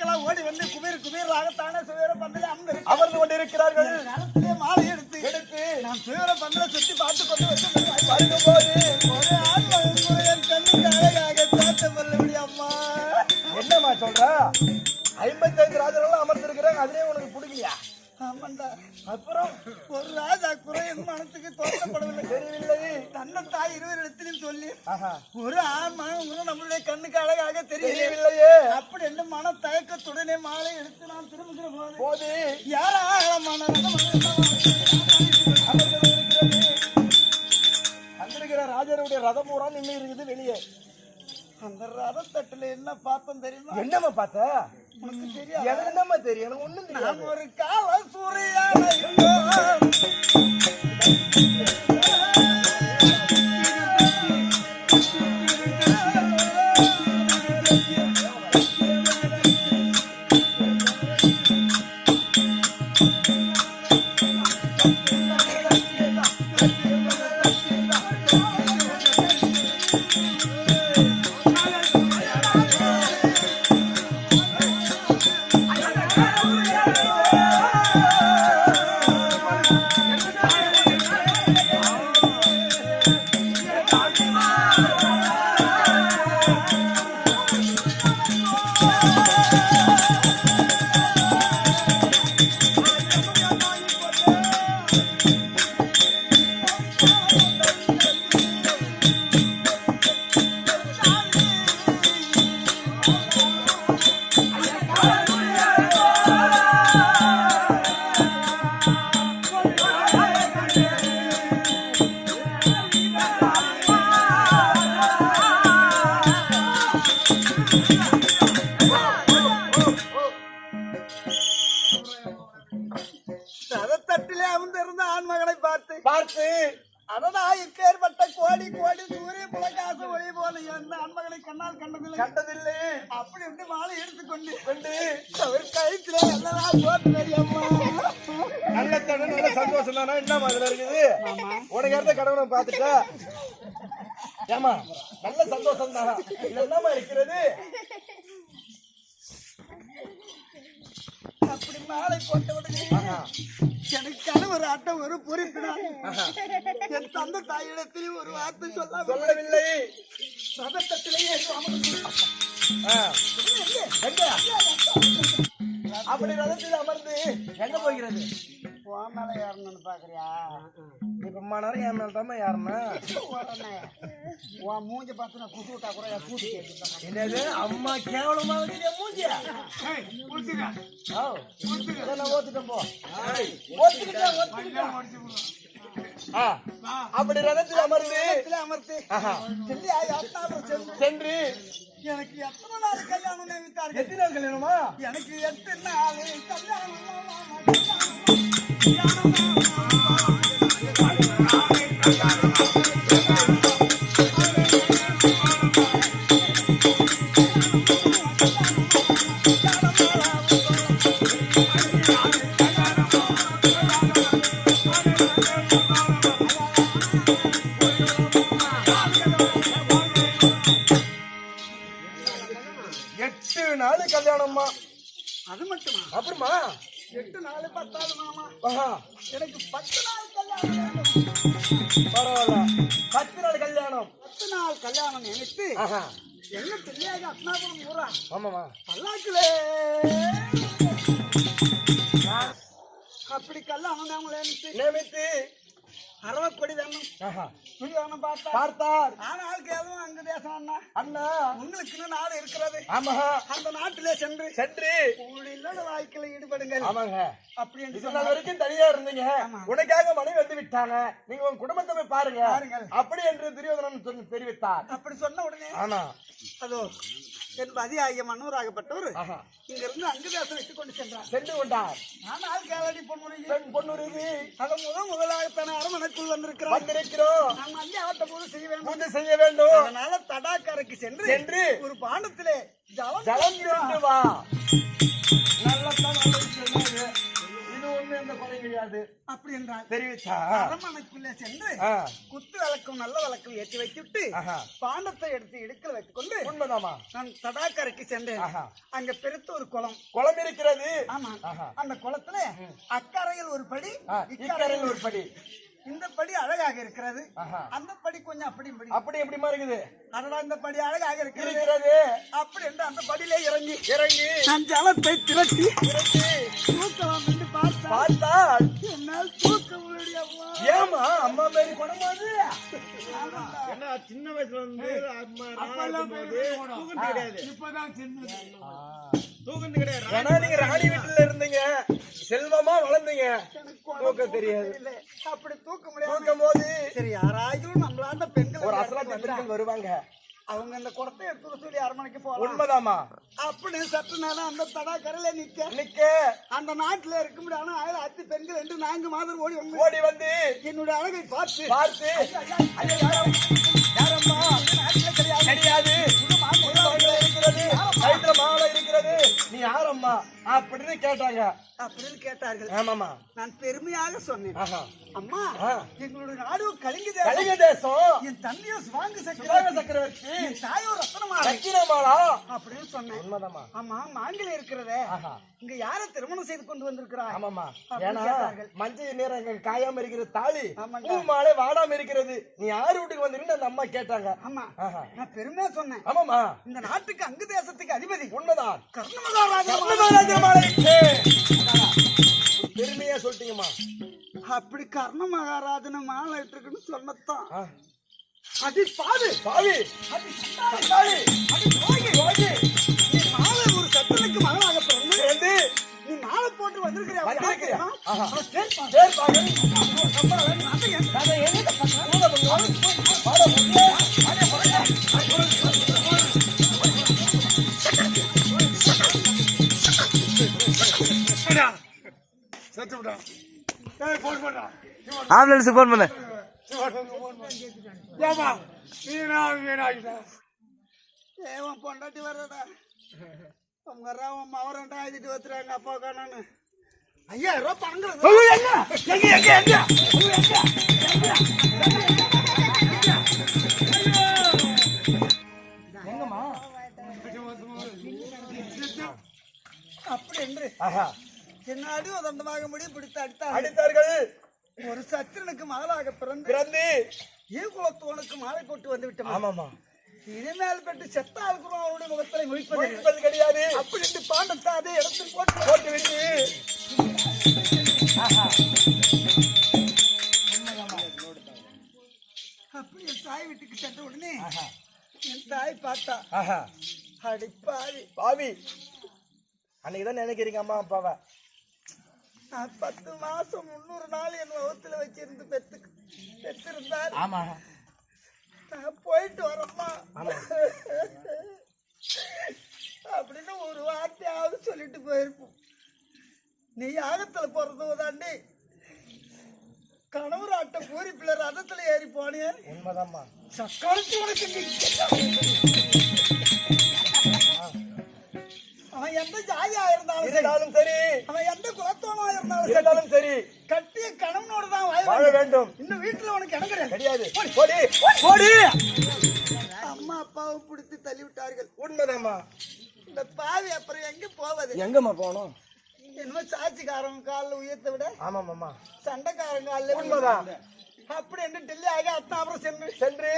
மக்களா ஓடி வந்து குபீர் குபீராக தானே சுவேர பந்தல அமர்ந்து கொண்டிருக்கிறார்கள். கரத்திலே மாலை எடுத்து எடுத்து நான் சுவேர பந்தல சுத்தி பார்த்து கொண்டு வந்து வரும்போது ஒரு ஆண் என் கண்ணுக்கு அழகாக தோட்டம் அம்மா. என்னம்மா சொல்ற? ஐம்பத்தைந்து ராஜர்கள் அமர்ந்திருக்கிறாங்க அதுலயே உனக்கு பிடிக்கலையா? ஆமாண்டா. அப்புறம் ஒரு ராஜா குறை என் மனத்துக்கு தோற்றப்படவில்லை. தெரியவில்லை. இருவர் இடத்திலும் சொல்லி ஒரு ஆண் கூட நம்மளுடைய கண்ணுக்கு அழகாக தெரியவில்லை தெரியவில்லையே. அப்படி என்று மன தயக்கத்துடனே மாலை எடுத்து நான் திரும்புகிற போது யாராளமான வந்திருக்கிற ராஜருடைய ரதம் பூரா நின்று இருக்குது வெளியே. அந்த ரதத்தட்டுல என்ன பார்த்தோம் தெரியுமா? என்னம்மா பார்த்த? எனக்கு என்னம்மா தெரியும். எனக்கு ஒண்ணும் தெரியாது. ஒரு கால சூரியான ரதத்தட்டிலே அமர்ந்திருந்த ஆண்மகனை பார்த்து பார்த்து. அதனா இப்பேற்பட்ட கோடி கோடி சூரிய புலகாச ஒளி போல எந்த ஆண்மகனை கண்ணால் கண்டதில்லை. கண்டதில்லை. அப்படி இப்படி மாலை எடுத்துக்கொண்டு கொண்டு அவர் கழுத்திலே என்னடா போட்டு தெரியுமா நல்ல தடவை நல்ல சந்தோஷம் தானே? என்னம்மா அதுல இருக்குது? உனக்கு இருந்த கடவுளை பார்த்துட்டா? ஏமா நல்ல சந்தோஷம் தானா இதுல என்னம்மா இருக்கிறது? அப்படி மாலை போட்ட உடனே ஆஹா. எனக்கு கணவர் ஆட்ட ஒரு பொறுப்பினார் என் தந்தை தாயிடத்திலும் ஒரு வார்த்தை சொல்ல சொல்லவில்லை. எங்க? அப்படி ரதத்தில் அமர்ந்து எங்க போகிறது? உன் மேல ஏறணும்னு பாக்குறியா? இப்ப மணி நேரம் என் மேல தான் யாருன்னா உடனே உன் மூஞ்ச பார்த்து நான் குசு விட்டா கூட என் கூட்டு என்னது? அம்மா கேவலமா இதை நான் ஓத்துட்டேன் போ. ஓத்துக்கிட்டேன் ஓத்துக்கிட்டேன் ஆ. அப்படி ரதத்தில் அமர்ந்து. அமர்த்து சென்று சென்று. எனக்கு எத்தனை நாள் கல்யாணம் நியமித்தார்கள்? எத்தனை நாள் கல்யாணமா? எனக்கு எட்டு நாள். கல்யாணம் எட்டு நாள் கல்யாணம்மா. அது மட்டுமா? அப்புறமா? எட்டு நாள் பத்தாவது மாமா. எனக்கு பத்து நாள் கல்யாணம். பரவாயில்ல. பத்து நாள் கல்யாணம். பத்து நாள் கல்யாணம் நினைத்து எங்க தெரியாத அத்னாபுரம் ஊரா? ஆமாமா பல்லாக்கிலே. அப்படி கல்யாணம் நினைத்து. அறவக்கொடி பார்த்தா? பார்த்தார். ஆனால் கேளும் அங்க தேசம் அண்ணா. அண்ணா. உங்களுக்குன்னு நாடு இருக்கிறது. ஆமா அந்த நாட்டிலே சென்று. சென்று. ஊழில் வாழ்க்கையில ஈடுபடுங்கள். ஆமாங்க. அப்படி என்று இது நாள் வரைக்கும் தனியா இருந்தீங்க. உனக்காக மனைவி வந்து விட்டாங்க. நீங்க உங்க குடும்பத்தை போய் பாருங்க. அப்படி என்று துரியோதனன் தெரிவித்தார். அப்படி சொன்ன உடனே ஆனா அதோ என் பதியாகிய மன்னூராகப்பட்டவர் ஆஹா. இங்க இருந்து அங்கு தேசம் விட்டு கொண்டு சென்றார். சென்று கொண்டார். ஆனால் கேளடி பெண் பொண்ணுருவி அதன் முதல் முதலாகத்தான அரமனைக்குள் வந்திருக்கிறோம். வந்திருக்கிறோம். நாம் செய்ய வேண்டும். பூஜை செய்ய வேண்டும். அதனால தடாக்கரைக்கு சென்று சென்று ஒரு பாண்டத்திலே ஜலம் வா. நல்லதான் சொன்னீங்க. அப்படி என்றால் தெரிவிச்சா? அரமனைக்குள்ளே சென்று குத்து விளக்கும் நல்ல விளக்கும் ஏற்றி வைத்துவிட்டு. பாண்டத்தை எடுத்து இடுக்கல வைத்துக் கொண்டு உண்மைதாமா நான் தடாக்கரைக்கு சென்றேன். அங்க பெருத்த ஒரு குளம். குளம் இருக்கிறது. ஆமா. அந்த குளத்துல அக்கறையில் ஒரு படி இக்கரையில் ஒரு படி. இந்த படி அழகாக இருக்கிறது. அந்த படி கொஞ்சம் அப்படி அப்படி எப்படிமா இருக்குது? அதனால இந்த படி அழகாக இருக்கிறது. அப்படி என்று அந்த படியிலே இறங்கி இறங்கி நான் ஜலத்தை திரட்டி இறங்கி தூக்கலாம் என்று பார்த்தா பார்த்தா என்னால் தூக்க முடியலையம்மா. ஏமா அம்மா மாரி குணமாது? ஏன்னா சின்ன வயசுல கிடையாது. இப்பதான் சின்னது. தூக்குறது கிடையாது. ஏன்னா நீங்க ராணி வீட்டுல இருந்தீங்க. செல்வமா வளர்ந்தீங்க. எனக்கு குடம் தூக்க தெரியாது. அப்படி தூக்க முடியாது தூக்கும் போது சரி யாராயும் நம்மளாண்ட பெண்கள் ஒரு வந்துட்டா, பெண்கள் வருவாங்க. அவங்க அந்த குடத்தை எடுத்து சொல்லி அரண்மனைக்கு போகலாம் உண்மைதாமா அப்படி சற்று நேரம் அந்த தடா கரையில நிக்க நிக்க அந்த நாட்டுல இருக்க முடியாது ஆயிரம் அத்து பெண்கள் என்று நான்கு மாதம் ஓடி வந்து ஓடி வந்து என்னுடைய அழகை பார்த்து பார்த்து யாரம்மா கிடையாது இருக்கிறது இருக்கிறது நீ யாரம்மா? அப்படின்னு கேட்டாங்க. அப்படின்னு கேட்டார்கள். ஆமாமா நான் பெருமையாக சொன்னேன். அம்மா. எங்களுடைய நாடு கலிங்க தேசம். கலிங்க தேசம். என் தந்தையோ சுவாங்க சுபாக சக்கரவர்த்தி. என் தாயோ ரத்தனமாலை சக்கிரமாலா அப்படின்னு சொன்னேன். உண்மைதாமா ஆமா மாங்கில இருக்கிறதே. இங்க யார திருமணம் செய்து கொண்டு வந்திருக்கிறாய் ஆமாமா ஏன்னா. மஞ்சள் நிறங்கள் காயாம இருக்கிற தாலி. பூ மாலை வாடாம இருக்கிறது. நீ யாரு வீட்டுக்கு வந்திருக்கீன்னு அந்த அம்மா கேட்டாங்க. ஆமா. நான் பெருமையா சொன்னேன். ஆமாமா இந்த நாட்டுக்கு அங்கு தேசத்துக்கு அதிபதி. உண்மைதான். பெருமையா சொல்லிட்டீங்கம்மா அப்படி கர்ண மகாராஜன மாலை இட்டுருக்குன்னு சொன்னதான். அடி பாது பாவி. அடி சண்டாளி, அடி துரோகி. ரோகி நீ மாலை ஒரு சத்தனுக்கு மகனாக பிறந்து நீ மாலை போட்டு. அவன் சேர்ப்பான். சேர்ப்பாங்க அவன் அதை என் ஆம்புலன்ஸ் போன் பண்ண. ஏவன் பொண்டாட்டி வர்றடா. உங்க ராவன் மவரண்டா எழுதிட்டு வச்சுறாங்க அப்பா காணான்னு ஐயாயிரம் ரூபாய் பணங்கள் எங்கம்மா அப்படி என்று ஆஹா பின்னாடி உதந்தமாக முடி பிடித்து அடித்தார் அடித்தார்கள். ஒரு சத்திரனுக்கு மகளாக பிறந்து பிறந்து ஈகுலத்தோனுக்கு மாலை போட்டு வந்து விட்டோம் ஆமாமா இனிமேல் பெற்று செத்த ஆளுக்குறோம் அவருடைய முகத்தை முழிப்பது கிடையாது. அப்படி என்று பாண்டத்தை அதே இடத்தில் போட்டு போட்டு விட்டு. அப்படி என் தாய் வீட்டுக்கு சென்ற உடனே என் தாய் பார்த்தா ஆஹா. அடிப்பாவி. பாவி. அன்னைக்கு தான் நினைக்கிறீங்க அம்மா அப்பாவை? நான் பத்து மாசம் முன்னூறு நாள் என் வகுத்துல வச்சிருந்து பெத்து பெற்றிருந்தார் ஆமா. நான் போயிட்டு வரேம்மா. அப்படின்னு ஒரு வார்த்தையாவது சொல்லிட்டு போயிருப்போம். நீ யாகத்துல பிறந்தவ தாண்டி கணவர் ஆட்ட பூரி பிள்ளை ரதத்துல ஏறி போனியே. உண்மைதாம்மா. சக்காலத்து உனக்கு வீட்டுல உனக்கு இடம் கிடையாது. கிடையாது போடி போடி அம்மா அப்பாவை பிடித்து தள்ளி விட்டார்கள் உண்மைதாம்மா. இந்த பாவி அப்புறம் எங்க போவது? எங்கம்மா போகணும்? என்னமோ சாட்சிக்காரங்க காலில் உயர்த்த விட ஆமாமாம்மா சண்டைக்காரங்க காலில் உண்மைதான். அப்படி என்று டெல்லி ஆகி அத்தாபுரம் சென்று. சென்று.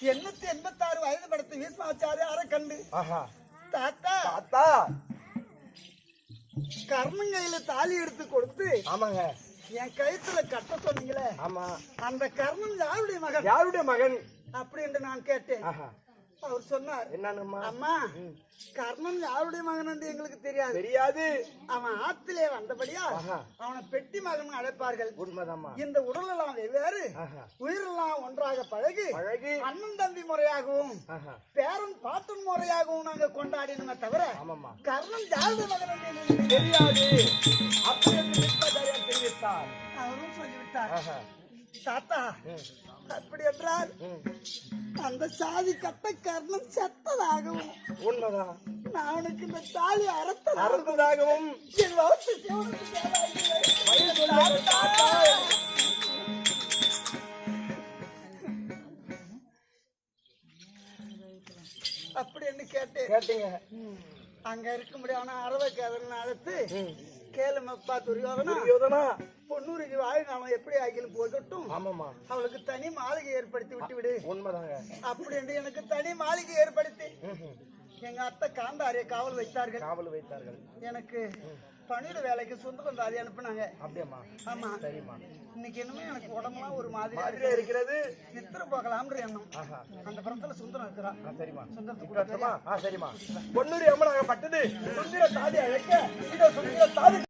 எண்ணூத்தி எண்பத்தாறு வயது படுத்த வீஸ்மாச்சாரியார கண்டு ஆஹா. தாத்தா. தாத்தா. கர்ணங்கையில தாலி எடுத்து கொடுத்து ஆமாங்க. என் கழுத்துல கட்ட சொன்னீங்களே ஆமா. அந்த கர்ணன் யாருடைய மகன்? யாருடைய மகன்? அப்படி என்று நான் கேட்டேன். அவர் சொன்னார் என்னன்னுமா? அம்மா கர்ணன் யாருடைய மகன் என்று எங்களுக்கு தெரியாது. தெரியாது. அவன் ஆத்திலே வந்தபடியா. அவனை பெட்டி மகன் அழைப்பார்கள். உண்மைதாம்மா. இந்த உடலெல்லாம் வெவ்வேறு. ஆஹா. உயிரெல்லாம் ஒன்றாக பழகி அழகு அண்ணன் தம்பி முறையாகவும் பேரன் பாட்டன் முறையாகவும் நாங்க கொண்டாடினோமே தவிர ஆமாம்மா. கர்ணன் ஜாதி மகன் எங்களுக்கு தெரியாது. அப்படி என்று தெரிவித்தார். அவரும் சொல்லிவிட்டார். தாத்தா அப்படி என்றால். அந்த சாதி கட்ட கர்ணன் செத்ததாகவும் உண்மைதான். நான் உனக்கு இந்த தாலி அறுத்த அறுத்ததாகவும் என் வகுத்து சிவனுக்கு தேவையில்லை. அப்படின்னு கேட்டு கேட்டீங்க. அங்க இருக்க முடியாத அறவை கேதனை அழைத்து கேளுமப்பா துரியோதனா. பொன்னூருக்கு வாழ்நாளம் எப்படி ஆகிலும் போகட்டும். ஆமாமா அவளுக்கு தனி மாளிகை ஏற்படுத்தி விட்டு விடு உண்மைதாங்க. அப்படி என்று எனக்கு தனி மாளிகை ஏற்படுத்தி. எங்க அத்தை காந்தாரியை காவல் வைத்தார்கள். காவல் வைத்தார்கள். எனக்கு பணியிட வேலைக்கு சொந்த பந்தாதி அனுப்புனாங்க. அப்படியாம்மா. ஆமா. சரிம்மா. இன்னைக்கு என்னமே எனக்கு உடம்புலாம் ஒரு இருக்கு. இருக்கிறது. நித்திர போகலாம்ன்ற எண்ணம். அந்த படத்துல சுந்தரம் இருக்கிறா. ஆ, சரிம்மா. சுந்தரத்துக்கு சரிம்மா. பொன்னூரி அம்மன் அங்க பட்டது சுந்தர தாதி அழைக்க. சுந்தர தாதி